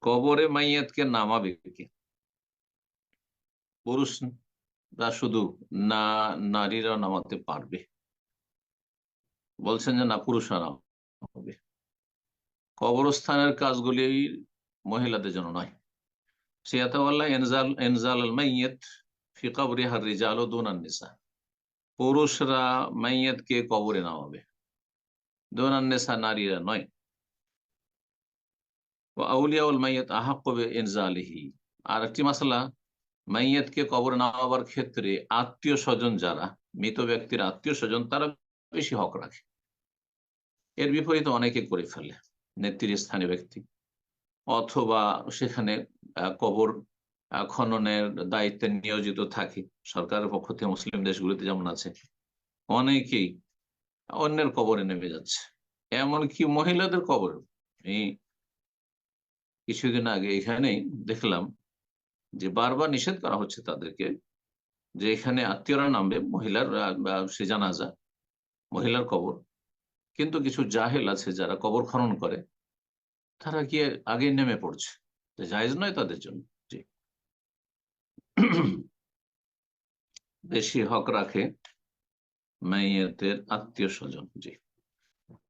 কবরে মাইয়াতকে নামাবে কে? পুরুষরা শুধু না নারীরা নামাতে পারবে। বলছেন যে না, পুরুষরা নামাবে। কবরস্থানের কাজগুলি মহিলাদের জন্য নয়। এনজাল এনজাল রিজাল ও পুরুষরা মাইয়াতকে কবরে নামাবে। দোনান নেশা নারীরা নয়। আউলিয়াউল মাইয়াত আহাক্কবে এনজালিহি আর একটি মাসালা, মাইয়াতকে কবর নামাবার ক্ষেত্রে আত্মীয় স্বজন যারা, মৃত ব্যক্তির আত্মীয় স্বজন, তারা বেশি হক রাখে। এর বিপরীতে অনেকে করে ফেলে নেতৃস্থানীয় ব্যক্তি। অথবা সেখানে কবর খননের দায়িত্বে নিয়োজিত থাকে। সরকারের পক্ষ থেকে মুসলিম দেশগুলিতে যেমন আছে, অনেকেই অন্যের কবরে নেমে যাচ্ছে। এমনকি মহিলাদের কবর এই কিছুদিন আগে এখানেই দেখলাম যে বারবার নিষেধ করা হচ্ছে তাদেরকে যে এখানে আত্মীয়রা নামবে, মহিলার সে জানাজা, মহিলার কবর। কিন্তু কিছু জাহেল আছে যারা কবর খনন করে। তারা গিয়ে আগে নেমে পড়ছে। জায়জ নয় তাদের জন্য। বেশি হক রাখে মেয়েদের আত্মীয় স্বজন। জি।